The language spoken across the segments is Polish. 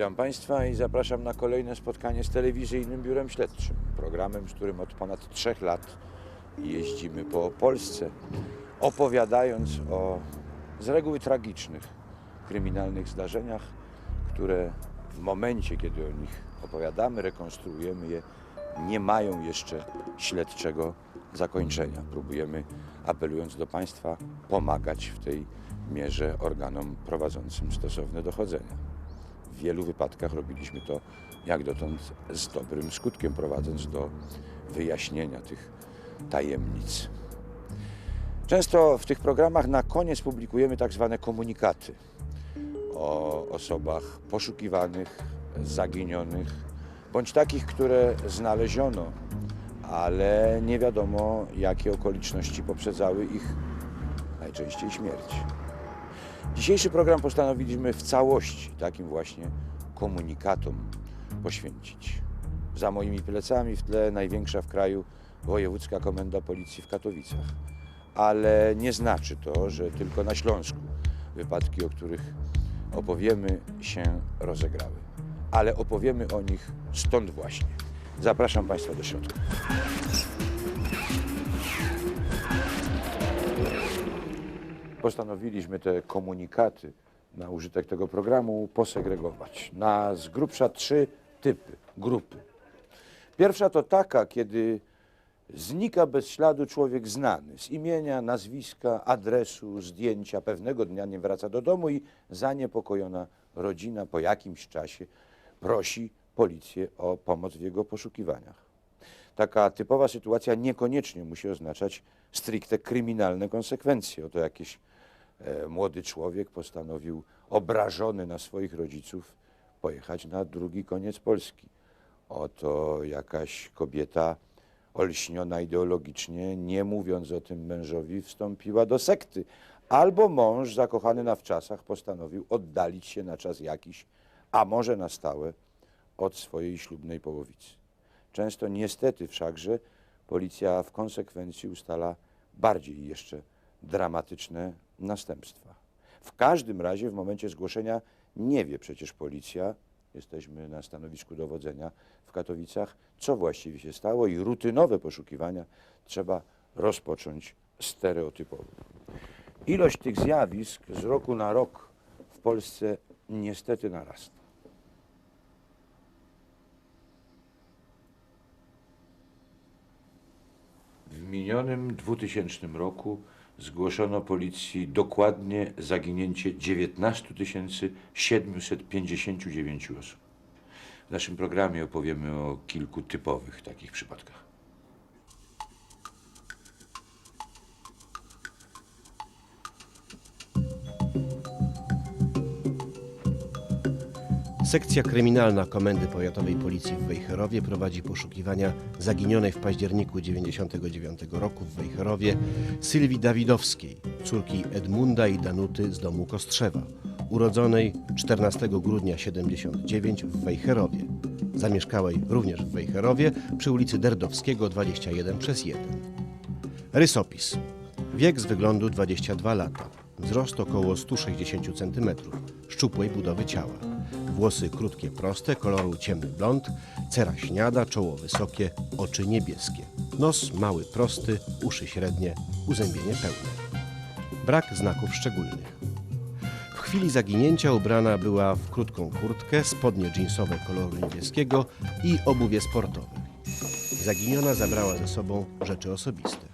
Witam Państwa i zapraszam na kolejne spotkanie z telewizyjnym biurem śledczym. Programem, z którym od ponad trzech lat jeździmy po Polsce, opowiadając o z reguły tragicznych, kryminalnych zdarzeniach, które w momencie, kiedy o nich opowiadamy, rekonstruujemy je, nie mają jeszcze śledczego zakończenia. Próbujemy, apelując do Państwa, pomagać w tej mierze organom prowadzącym stosowne dochodzenia. W wielu wypadkach robiliśmy to jak dotąd z dobrym skutkiem, prowadząc do wyjaśnienia tych tajemnic. Często w tych programach na koniec publikujemy tak zwane komunikaty o osobach poszukiwanych, zaginionych, bądź takich, które znaleziono, ale nie wiadomo, jakie okoliczności poprzedzały ich najczęściej śmierć. Dzisiejszy program postanowiliśmy w całości takim właśnie komunikatom poświęcić. Za moimi plecami w tle największa w kraju Wojewódzka Komenda Policji w Katowicach. Ale nie znaczy to, że tylko na Śląsku wypadki, o których opowiemy, się rozegrały. Ale opowiemy o nich stąd właśnie. Zapraszam Państwa do środka. Postanowiliśmy te komunikaty na użytek tego programu posegregować na z grubsza trzy typy, grupy. Pierwsza to taka, kiedy znika bez śladu człowiek znany, z imienia, nazwiska, adresu, zdjęcia, pewnego dnia nie wraca do domu i zaniepokojona rodzina po jakimś czasie prosi policję o pomoc w jego poszukiwaniach. Taka typowa sytuacja niekoniecznie musi oznaczać stricte kryminalne konsekwencje. Oto jakiś e, młody człowiek postanowił, obrażony na swoich rodziców, pojechać na drugi koniec Polski. Oto jakaś kobieta olśniona ideologicznie, nie mówiąc o tym mężowi, wstąpiła do sekty. Albo mąż zakochany na wczasach postanowił oddalić się na czas jakiś, a może na stałe, od swojej ślubnej połowicy. Często niestety wszakże policja w konsekwencji ustala bardziej jeszcze dramatyczne następstwa. W każdym razie w momencie zgłoszenia nie wie przecież policja, jesteśmy na stanowisku dowodzenia w Katowicach, co właściwie się stało i rutynowe poszukiwania trzeba rozpocząć stereotypowo. Ilość tych zjawisk z roku na rok w Polsce niestety narasta. W minionym 2000 roku zgłoszono policji dokładnie zaginięcie 19 759 osób. W naszym programie opowiemy o kilku typowych takich przypadkach. Sekcja kryminalna Komendy Powiatowej Policji w Wejherowie prowadzi poszukiwania zaginionej w październiku 1999 roku w Wejherowie Sylwii Dawidowskiej, córki Edmunda i Danuty z domu Kostrzewa, urodzonej 14 grudnia 79 w Wejherowie. Zamieszkałej również w Wejherowie przy ulicy Derdowskiego 21 przez 1. Rysopis. Wiek z wyglądu 22 lata. Wzrost około 160 cm. Szczupłej budowy ciała. Włosy krótkie, proste, koloru ciemny blond, cera śniada, czoło wysokie, oczy niebieskie. Nos mały, prosty, uszy średnie, uzębienie pełne. Brak znaków szczególnych. W chwili zaginięcia ubrana była w krótką kurtkę, spodnie jeansowe koloru niebieskiego i obuwie sportowe. Zaginiona zabrała ze sobą rzeczy osobiste.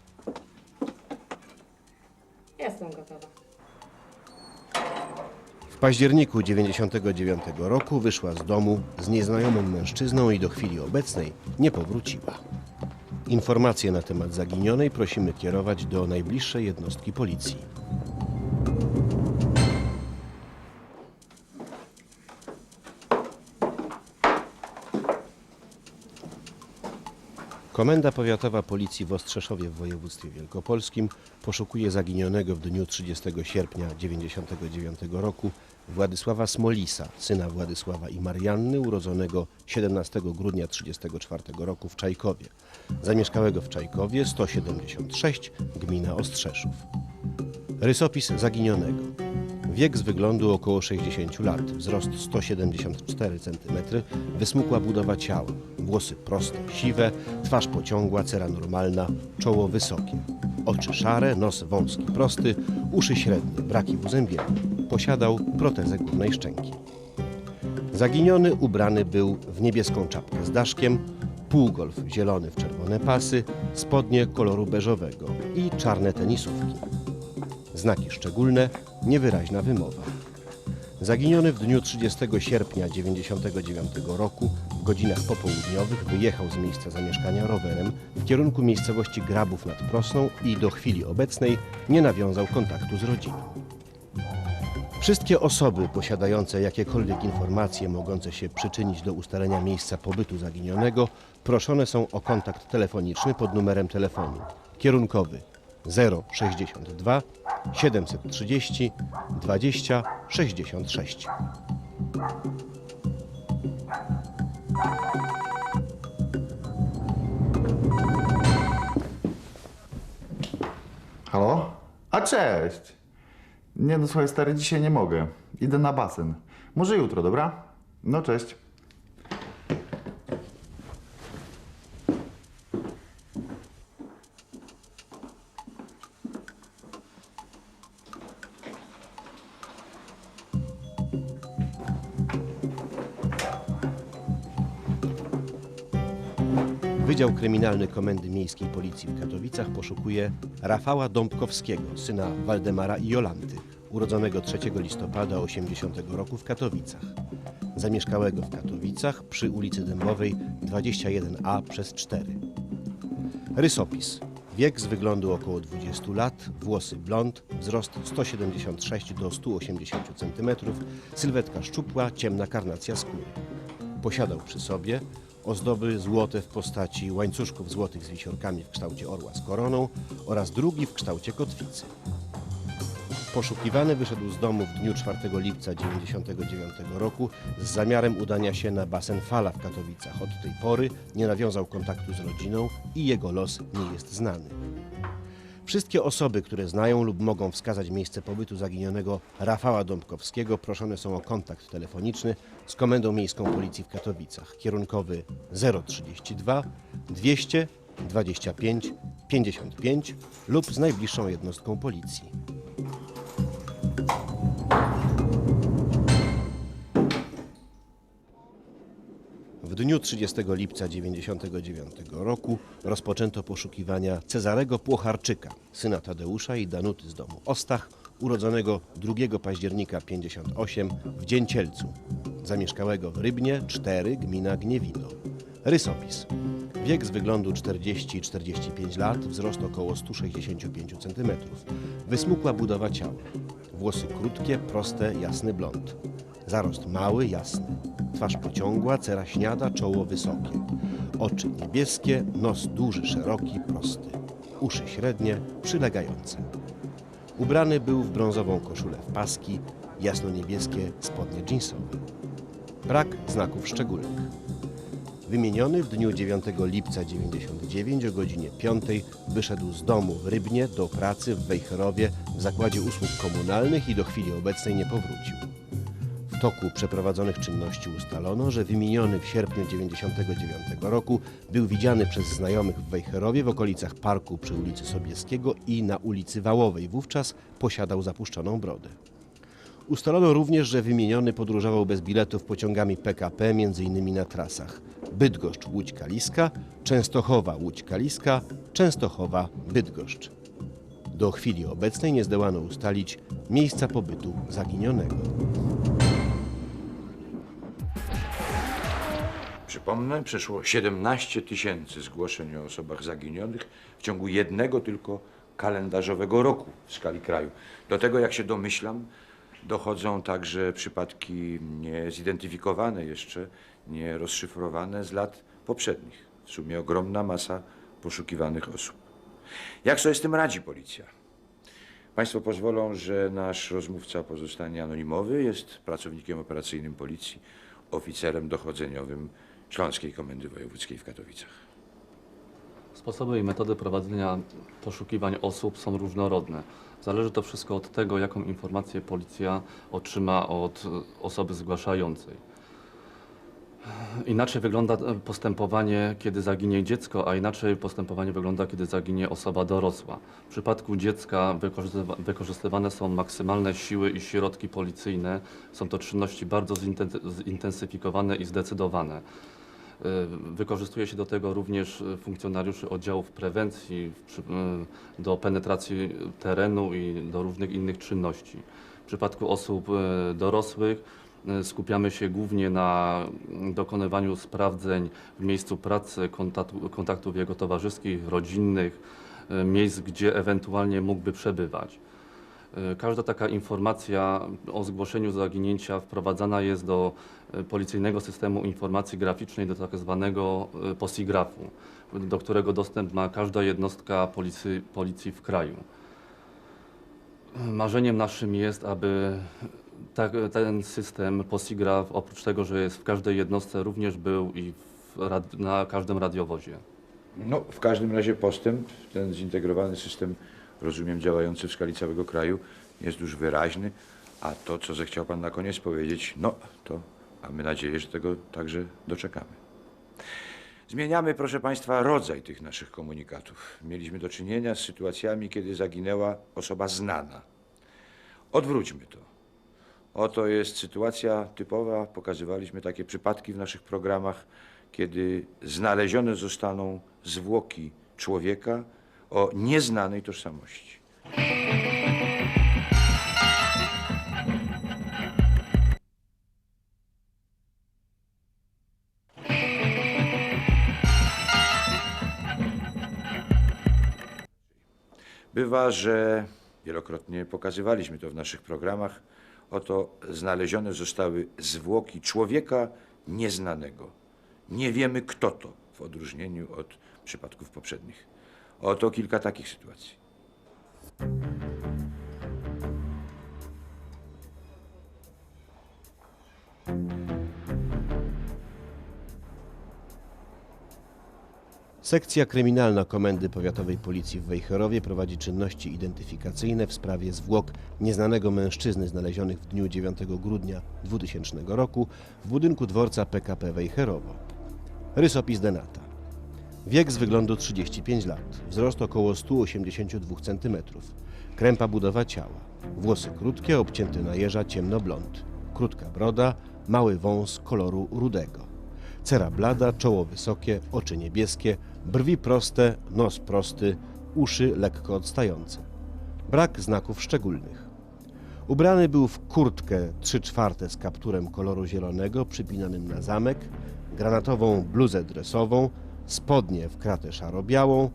Październiku 1999 roku wyszła z domu z nieznajomym mężczyzną i do chwili obecnej nie powróciła. Informacje na temat zaginionej prosimy kierować do najbliższej jednostki policji. Komenda Powiatowa Policji w Ostrzeszowie w województwie wielkopolskim poszukuje zaginionego w dniu 30 sierpnia 1999 roku Władysława Smolisa, syna Władysława i Marianny, urodzonego 17 grudnia 1934 roku w Czajkowie, zamieszkałego w Czajkowie 176, gmina Ostrzeszów. Rysopis zaginionego. Wiek z wyglądu około 60 lat, wzrost 174 cm, wysmukła budowa ciała, włosy proste, siwe, twarz pociągła, cera normalna, czoło wysokie. Oczy szare, nos wąski, prosty, uszy średnie, braki w uzębieniu. Posiadał protezę górnej szczęki. Zaginiony ubrany był w niebieską czapkę z daszkiem, półgolf zielony w czerwone pasy, spodnie koloru beżowego i czarne tenisówki. Znaki szczególne, niewyraźna wymowa. Zaginiony w dniu 30 sierpnia 1999 roku w godzinach popołudniowych wyjechał z miejsca zamieszkania rowerem w kierunku miejscowości Grabów nad Prosną i do chwili obecnej nie nawiązał kontaktu z rodziną. Wszystkie osoby posiadające jakiekolwiek informacje mogące się przyczynić do ustalenia miejsca pobytu zaginionego proszone są o kontakt telefoniczny pod numerem telefonu kierunkowy 062 730 20 66. Halo? A cześć! Nie no słuchaj stary, dzisiaj nie mogę. Idę na basen. Może jutro, dobra? No cześć. Kryminalny Komendy Miejskiej Policji w Katowicach poszukuje Rafała Dąbkowskiego, syna Waldemara i Jolanty, urodzonego 3 listopada 80 roku w Katowicach. Zamieszkałego w Katowicach przy ulicy Dębowej 21A przez 4. Rysopis. Wiek z wyglądu około 20 lat, włosy blond, wzrost 176 do 180 cm, sylwetka szczupła, ciemna karnacja skóry. Posiadał przy sobie ozdoby złote w postaci łańcuszków złotych z wisiorkami w kształcie orła z koroną oraz drugi w kształcie kotwicy. Poszukiwany wyszedł z domu w dniu 4 lipca 1999 roku z zamiarem udania się na basen Fala w Katowicach. Od tej pory nie nawiązał kontaktu z rodziną i jego los nie jest znany. Wszystkie osoby, które znają lub mogą wskazać miejsce pobytu zaginionego Rafała Dąbkowskiego, proszone są o kontakt telefoniczny z Komendą Miejską Policji w Katowicach. Kierunkowy 032 200 25 55 lub z najbliższą jednostką policji. Dniu 30 lipca 1999 roku rozpoczęto poszukiwania Cezarego Płocharczyka, syna Tadeusza i Danuty z domu Ostach, urodzonego 2 października 58 w Dzięcielcu, zamieszkałego w Rybnie 4, gmina Gniewino. Rysopis. Wiek z wyglądu 40-45 lat, wzrost około 165 cm. Wysmukła budowa ciała. Włosy krótkie, proste, jasny blond. Zarost mały, jasny. Twarz pociągła, cera śniada, czoło wysokie. Oczy niebieskie, nos duży, szeroki, prosty. Uszy średnie, przylegające. Ubrany był w brązową koszulę w paski, jasno-niebieskie spodnie jeansowe. Brak znaków szczególnych. Wymieniony w dniu 9 lipca 99 o godzinie 5 wyszedł z domu w Rybnie do pracy w Wejherowie w zakładzie usług komunalnych i do chwili obecnej nie powrócił. W toku przeprowadzonych czynności ustalono, że wymieniony w sierpniu 99 roku był widziany przez znajomych w Wejherowie w okolicach parku przy ulicy Sobieskiego i na ulicy Wałowej. Wówczas posiadał zapuszczoną brodę. Ustalono również, że wymieniony podróżował bez biletów pociągami PKP, m.in. na trasach Bydgoszcz Łódź Kaliska, Częstochowa Łódź Kaliska, Częstochowa Bydgoszcz. Do chwili obecnej nie zdołano ustalić miejsca pobytu zaginionego. Przypomnę, przyszło 17 tysięcy zgłoszeń o osobach zaginionych w ciągu jednego tylko kalendarzowego roku w skali kraju. Do tego, jak się domyślam, dochodzą także przypadki niezidentyfikowane jeszcze, nierozszyfrowane z lat poprzednich. W sumie ogromna masa poszukiwanych osób. Jak sobie z tym radzi policja? Państwo pozwolą, że nasz rozmówca pozostanie anonimowy. Jest pracownikiem operacyjnym policji, oficerem dochodzeniowym Śląskiej Komendy Wojewódzkiej w Katowicach. Sposoby i metody prowadzenia poszukiwań osób są różnorodne. Zależy to wszystko od tego, jaką informację policja otrzyma od e, osoby zgłaszającej. Inaczej wygląda e, postępowanie, kiedy zaginie dziecko, a inaczej postępowanie wygląda, kiedy zaginie osoba dorosła. W przypadku dziecka wykorzystywa- wykorzystywane są maksymalne siły i środki policyjne. Są to czynności bardzo zinten- zintensyfikowane i zdecydowane. Y, Wykorzystuje się do tego również y, funkcjonariuszy oddziałów prewencji y, do penetracji terenu i do różnych innych czynności. W przypadku osób dorosłych skupiamy się głównie na mm, dokonywaniu sprawdzeń w miejscu pracy, kontaktów jego towarzyskich, rodzinnych, miejsc, gdzie ewentualnie mógłby przebywać. Y, Każda taka informacja o zgłoszeniu zaginięcia wprowadzana jest do y, policyjnego systemu informacji graficznej, do tak zwanego y, posigrafu, do którego dostęp ma każda jednostka policji, policji w kraju. Marzeniem naszym jest, aby tak, ten system posigraf, oprócz tego, że jest w każdej jednostce, również był i w, na każdym radiowozie. No, w każdym razie postęp, ten zintegrowany system, rozumiem, działający w skali całego kraju, jest już wyraźny, a to, co zechciał Pan na koniec powiedzieć, no, to mamy nadzieję, że tego także doczekamy. Zmieniamy, proszę Państwa, rodzaj tych naszych komunikatów. Mieliśmy do czynienia z sytuacjami, kiedy zaginęła osoba znana. Odwróćmy to. Oto jest sytuacja typowa. Pokazywaliśmy takie przypadki w naszych programach, kiedy znalezione zostaną zwłoki człowieka o nieznanej tożsamości. Bywa, że wielokrotnie pokazywaliśmy to w naszych programach. Oto znalezione zostały zwłoki człowieka nieznanego. Nie wiemy, kto to, w odróżnieniu od przypadków poprzednich. Oto kilka takich sytuacji. Sekcja kryminalna Komendy Powiatowej Policji w Wejherowie prowadzi czynności identyfikacyjne w sprawie zwłok nieznanego mężczyzny znalezionych w dniu 9 grudnia 2000 roku w budynku dworca PKP Wejherowo. Rysopis Denata. Wiek z wyglądu 35 lat, wzrost około 182 cm, krępa budowa ciała, włosy krótkie, obcięte na jeża ciemnoblond, krótka broda, mały wąs koloru rudego. Cera blada, czoło wysokie, oczy niebieskie, brwi proste, nos prosty, uszy lekko odstające. Brak znaków szczególnych. Ubrany był w kurtkę 3 czwarte z kapturem koloru zielonego przypinanym na zamek, granatową bluzę dresową, spodnie w kratę szaro-białą,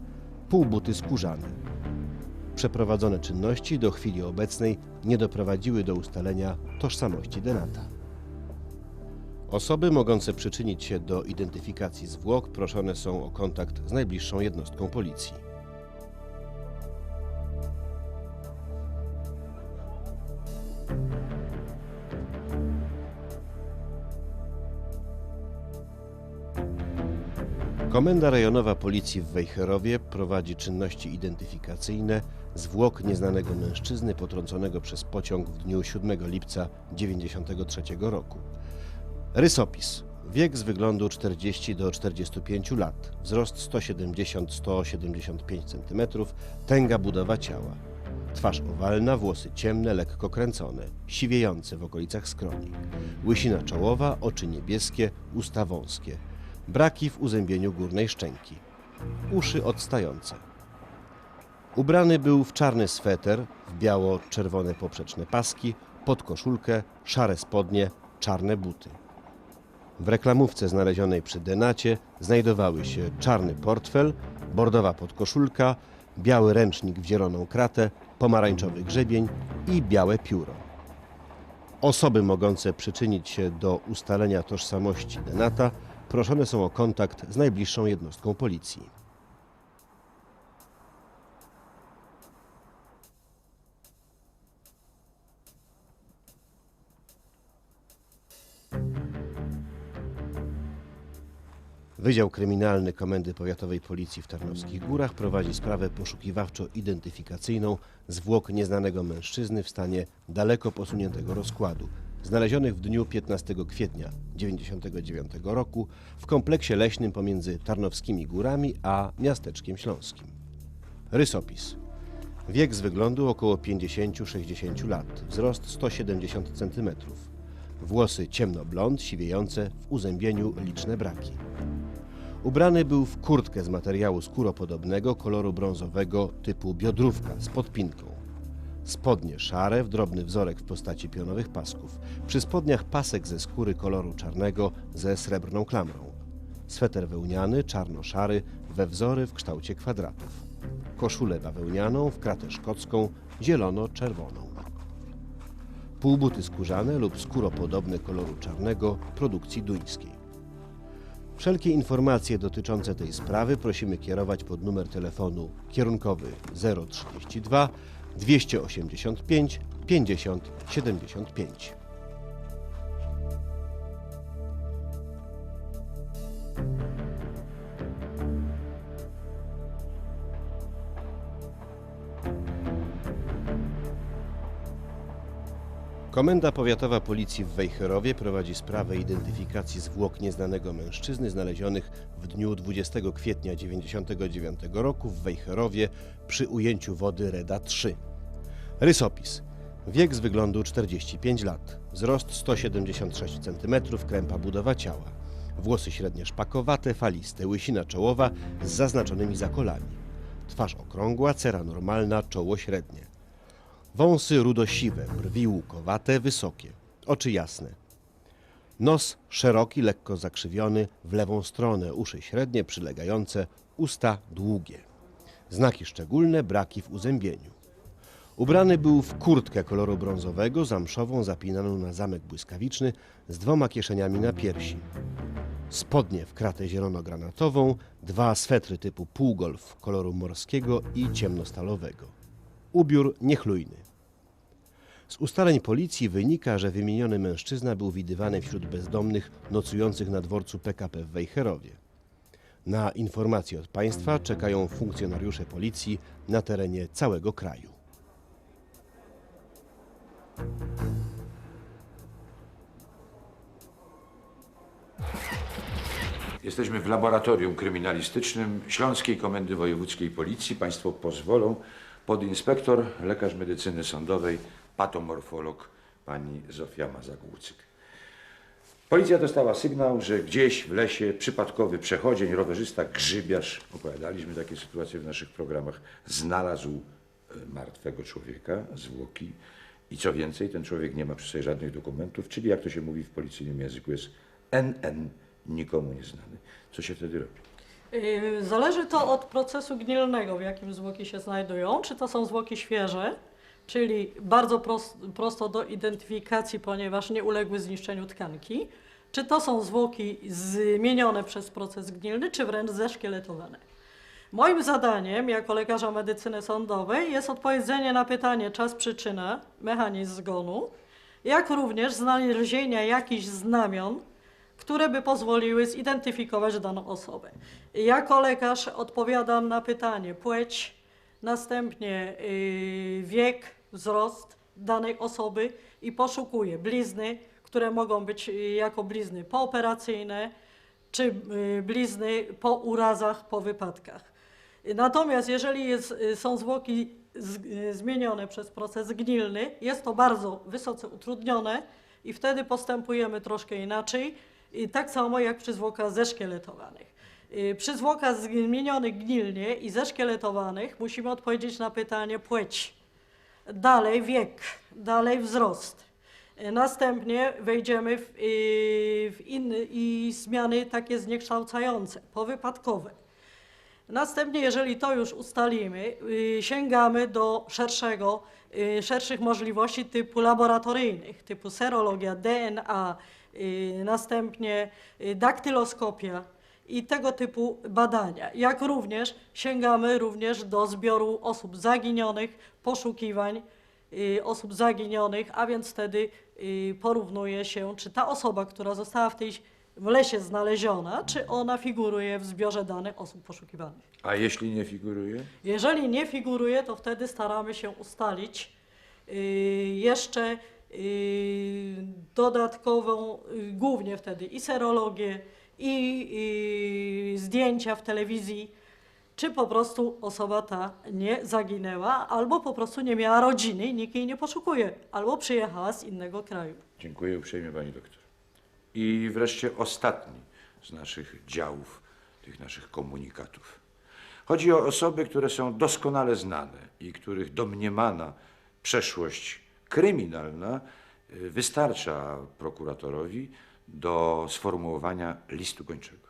półbuty skórzane. Przeprowadzone czynności do chwili obecnej nie doprowadziły do ustalenia tożsamości denata. Osoby mogące przyczynić się do identyfikacji zwłok proszone są o kontakt z najbliższą jednostką policji. Komenda Rejonowa Policji w Wejherowie prowadzi czynności identyfikacyjne zwłok nieznanego mężczyzny potrąconego przez pociąg w dniu 7 lipca 1993 roku. Rysopis. Wiek z wyglądu 40 do 45 lat, wzrost 170-175 cm, tęga budowa ciała. Twarz owalna, włosy ciemne, lekko kręcone, siwiejące w okolicach skroni. Łysina czołowa, oczy niebieskie, usta wąskie. Braki w uzębieniu górnej szczęki. Uszy odstające. Ubrany był w czarny sweter, w biało-czerwone poprzeczne paski, podkoszulkę, szare spodnie, czarne buty. W reklamówce znalezionej przy Denacie znajdowały się czarny portfel, bordowa podkoszulka, biały ręcznik w zieloną kratę, pomarańczowy grzebień i białe pióro. Osoby mogące przyczynić się do ustalenia tożsamości Denata proszone są o kontakt z najbliższą jednostką policji. Wydział Kryminalny Komendy Powiatowej Policji w Tarnowskich Górach prowadzi sprawę poszukiwawczo-identyfikacyjną zwłok nieznanego mężczyzny w stanie daleko posuniętego rozkładu, znalezionych w dniu 15 kwietnia 1999 roku w kompleksie leśnym pomiędzy Tarnowskimi Górami a miasteczkiem śląskim. Rysopis. Wiek z wyglądu około 50-60 lat, wzrost 170 cm. Włosy ciemnoblond, siwiejące, w uzębieniu liczne braki. Ubrany był w kurtkę z materiału skóropodobnego, koloru brązowego typu biodrówka z podpinką. Spodnie szare, w drobny wzorek w postaci pionowych pasków. Przy spodniach pasek ze skóry koloru czarnego ze srebrną klamrą. Sweter wełniany, czarno-szary, we wzory w kształcie kwadratów. Koszulę bawełnianą w kratę szkocką, zielono-czerwoną. Półbuty skórzane lub skóropodobne koloru czarnego produkcji duńskiej. Wszelkie informacje dotyczące tej sprawy prosimy kierować pod numer telefonu kierunkowy 032 285 50 75. Komenda Powiatowa Policji w Wejherowie prowadzi sprawę identyfikacji zwłok nieznanego mężczyzny znalezionych w dniu 20 kwietnia 1999 roku w Wejherowie przy ujęciu wody Reda 3. Rysopis. Wiek z wyglądu 45 lat, wzrost 176 cm, krępa budowa ciała. Włosy średnie szpakowate, faliste, łysina czołowa z zaznaczonymi zakolami. Twarz okrągła, cera normalna, czoło średnie. Wąsy rudosiwe, brwi łukowate, wysokie, oczy jasne. Nos szeroki, lekko zakrzywiony w lewą stronę, uszy średnie, przylegające, usta długie. Znaki szczególne, braki w uzębieniu. Ubrany był w kurtkę koloru brązowego, zamszową, zapinaną na zamek błyskawiczny, z dwoma kieszeniami na piersi. Spodnie w kratę zielonogranatową, dwa swetry typu półgolf koloru morskiego i ciemnostalowego. Ubiór niechlujny. Z ustaleń policji wynika, że wymieniony mężczyzna był widywany wśród bezdomnych nocujących na dworcu PKP w Wejherowie. Na informacje od państwa czekają funkcjonariusze policji na terenie całego kraju. Jesteśmy w laboratorium kryminalistycznym Śląskiej Komendy Wojewódzkiej Policji. Państwo pozwolą. Podinspektor, lekarz medycyny sądowej, patomorfolog pani Zofia Mazagłucyk. Policja dostała sygnał, że gdzieś w lesie przypadkowy przechodzień, rowerzysta, grzybiarz, opowiadaliśmy takie sytuacje w naszych programach, znalazł e, martwego człowieka, zwłoki i co więcej, ten człowiek nie ma przy sobie żadnych dokumentów, czyli jak to się mówi w policyjnym języku jest NN, nikomu nieznany. Co się wtedy robi? Zależy to od procesu gnilnego, w jakim zwłoki się znajdują. Czy to są zwłoki świeże, czyli bardzo pros- prosto do identyfikacji, ponieważ nie uległy zniszczeniu tkanki, czy to są zwłoki zmienione przez proces gnilny, czy wręcz zeszkieletowane. Moim zadaniem jako lekarza medycyny sądowej jest odpowiedzenie na pytanie czas, przyczyna, mechanizm zgonu, jak również znalezienia jakichś znamion, które by pozwoliły zidentyfikować daną osobę. Jako lekarz odpowiadam na pytanie płeć, następnie yy, wiek, wzrost danej osoby i poszukuję blizny, które mogą być yy, jako blizny pooperacyjne, czy yy, blizny po urazach, po wypadkach. Natomiast jeżeli jest, y, są zwłoki z, y, zmienione przez proces gnilny, jest to bardzo wysoce utrudnione i wtedy postępujemy troszkę inaczej, tak samo jak przy zwłokach zeszkieletowanych. Y, Przy zwłokach zmienionych gnilnie i zeszkieletowanych musimy odpowiedzieć na pytanie płeć. Dalej wiek, dalej wzrost. Y, Następnie wejdziemy w, y, w inne i zmiany takie zniekształcające, powypadkowe. Następnie, jeżeli to już ustalimy, sięgamy do szerszego, szerszych możliwości typu laboratoryjnych, typu serologia, DNA, następnie y, daktyloskopia i tego typu badania. Jak również sięgamy również do zbioru osób zaginionych, poszukiwań y, osób zaginionych, a więc wtedy y, porównuje się, czy ta osoba, która została w tej w lesie znaleziona, czy ona figuruje w zbiorze danych osób poszukiwanych. A jeśli nie figuruje? Jeżeli nie figuruje, to wtedy staramy się ustalić jeszcze dodatkową, yy, głównie wtedy i serologię, i yy, zdjęcia w telewizji, czy po prostu osoba ta nie zaginęła, albo po prostu nie miała rodziny i nikt jej nie poszukuje, albo przyjechała z innego kraju. Dziękuję uprzejmie pani doktor. I wreszcie ostatni z naszych działów, tych naszych komunikatów. Chodzi o osoby, które są doskonale znane i których domniemana przeszłość kryminalna y, wystarcza prokuratorowi do sformułowania listu gończego.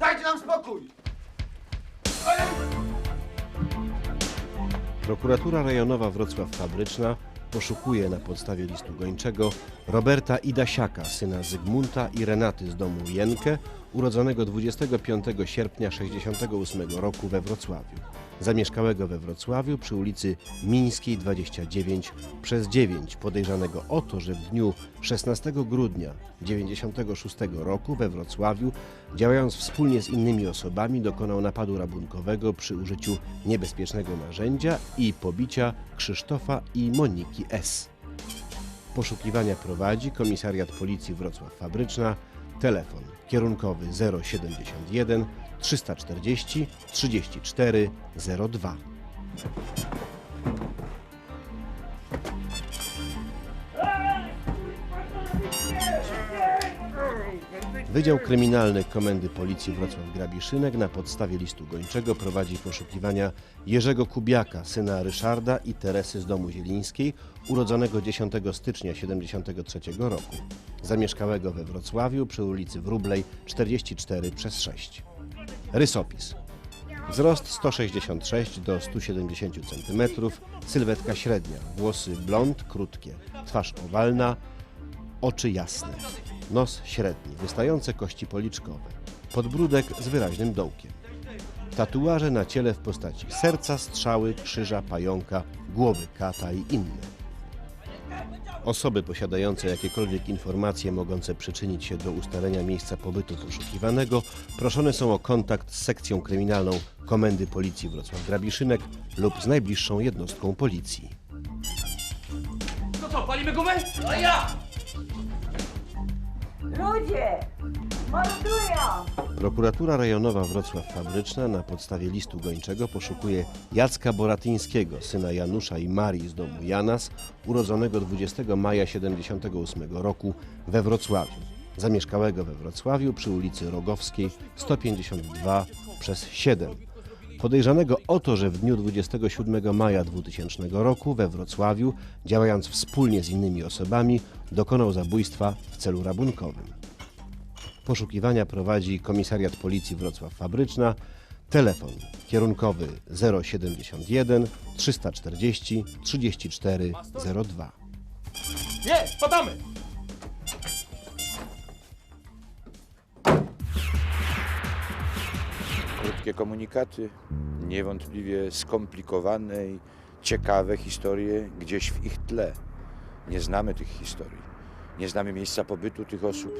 Dajcie nam spokój! Prokuratura rejonowa Wrocław Fabryczna poszukuje na podstawie listu gończego Roberta Idasiaka, syna Zygmunta i Renaty z domu Jenkę, urodzonego 25 sierpnia 68 roku we Wrocławiu. Zamieszkałego we Wrocławiu przy ulicy Mińskiej 29 przez 9, podejrzanego o to, że w dniu 16 grudnia 96 roku we Wrocławiu, działając wspólnie z innymi osobami, dokonał napadu rabunkowego przy użyciu niebezpiecznego narzędzia i pobicia Krzysztofa i Moniki S. Poszukiwania prowadzi Komisariat Policji Wrocław Fabryczna, telefon kierunkowy 071 340 34 02. Wydział Kryminalny Komendy Policji Wrocław Grabiszynek na podstawie listu gończego prowadzi poszukiwania Jerzego Kubiaka, syna Ryszarda i Teresy z domu Zielińskiej, urodzonego 10 stycznia 73 roku, zamieszkałego we Wrocławiu przy ulicy Wróblej 44 przez 6. Rysopis. Wzrost 166 do 170 cm, sylwetka średnia, włosy blond, krótkie, twarz owalna, oczy jasne, nos średni, wystające kości policzkowe, podbródek z wyraźnym dołkiem. Tatuaże na ciele w postaci serca, strzały, krzyża, pająka, głowy kata i inne. Osoby posiadające jakiekolwiek informacje mogące przyczynić się do ustalenia miejsca pobytu poszukiwanego proszone są o kontakt z sekcją kryminalną Komendy Policji Wrocław Grabiszynek lub z najbliższą jednostką policji. To co, palimy gumę? No ja! Ludzie! Mordują! Prokuratura rejonowa Wrocław Fabryczna na podstawie listu gończego poszukuje Jacka Boratyńskiego, syna Janusza i Marii z domu Janas, urodzonego 20 maja 78 roku we Wrocławiu. Zamieszkałego we Wrocławiu przy ulicy Rogowskiej 152 przez 7. Podejrzanego o to, że w dniu 27 maja 2000 roku we Wrocławiu, działając wspólnie z innymi osobami, dokonał zabójstwa w celu rabunkowym. Poszukiwania prowadzi Komisariat Policji Wrocław Fabryczna. Telefon kierunkowy 071 340 34 02. Jest, spadamy! Krótkie komunikaty, niewątpliwie skomplikowane i ciekawe historie gdzieś w ich tle. Nie znamy tych historii. Nie znamy miejsca pobytu tych osób,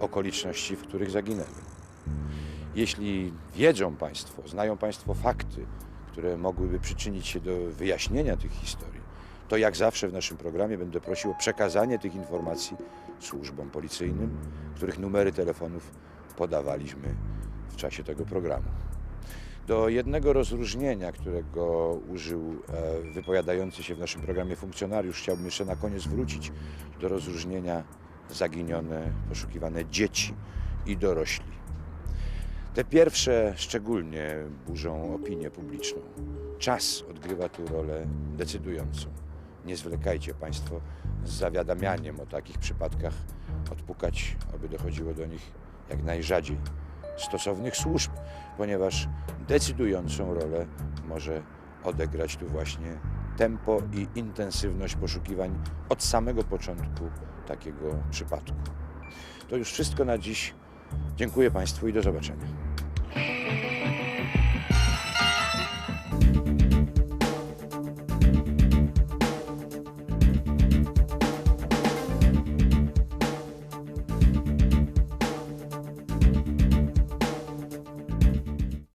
okoliczności, w których zaginęły. Jeśli wiedzą Państwo, znają Państwo fakty, które mogłyby przyczynić się do wyjaśnienia tych historii, to jak zawsze w naszym programie będę prosił o przekazanie tych informacji służbom policyjnym, których numery telefonów podawaliśmy w czasie tego programu. Do jednego rozróżnienia, którego użył e, wypowiadający się w naszym programie funkcjonariusz, chciałbym jeszcze na koniec wrócić do rozróżnienia zaginione, poszukiwane dzieci i dorośli. Te pierwsze szczególnie burzą opinię publiczną. Czas odgrywa tu rolę decydującą. Nie zwlekajcie Państwo z zawiadamianiem o takich przypadkach, odpukać, aby dochodziło do nich jak najrzadziej stosownych służb, ponieważ decydującą rolę może odegrać tu właśnie tempo i intensywność poszukiwań od samego początku takiego przypadku. To już wszystko na dziś. Dziękuję Państwu i do zobaczenia.